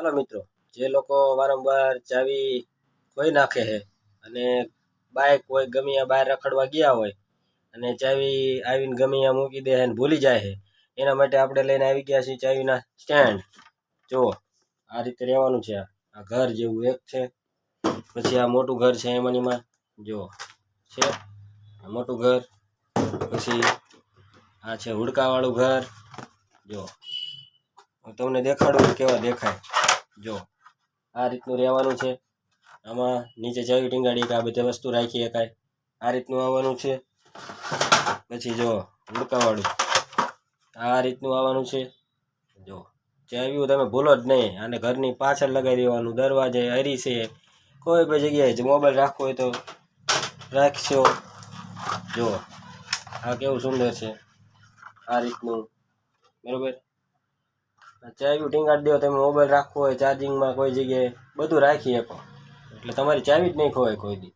હાલો મિત્રો, જે લોકો વારંવાર ચાવી ખોઈ નાખે છે અને બાઇક હોય, ગમે ત્યાં બહાર રખડવા ગયા હોય અને ચાવી આવીને ગમે ત્યાં મૂકી દે અને ભૂલી જાય છે, એના માટે આપણે લઈને આવી ગયા છીએ ચાવીના સ્ટેન્ડ. જુઓ, આ રીતે રહેવાનું છે આ. ઘર જેવું એક છે, પછી આ મોટું ઘર છે એમાંનીમાં. જુઓ, છે આ મોટું ઘર, પછી આ છે હુડકાવાળું ઘર. જો હું તમને દેખાડું કેવા દેખાય. જો, આ રીતનું રહેવાનું છે. આમાં નીચે ચાવી ટીંગાડી કે આ બધી વસ્તુ રાખી શકાય. આ રીતનું આવવાનું છે. પછી જો હુડકાવાળું આ રીતનું આવવાનું છે. જો ચાવ્યું તમે ભૂલો જ નહીં. અને ઘરની પાછળ લગાવી દેવાનું. દરવાજે હરી છે. કોઈ પણ જગ્યાએ જો મોબાઈલ રાખવો હોય તો રાખશો. જો, આ કેવું સુંદર છે. આ રીતનું. બરોબર? ચાવી ટીંગાડી દો તમે મોબાઈલ રાખવો હોય ચાર્જિંગમાં કોઈ જગ્યાએ, બધું રાખી શકો એટલે તમારી ચાવી જ નહીં ખોવાય કોઈ દી.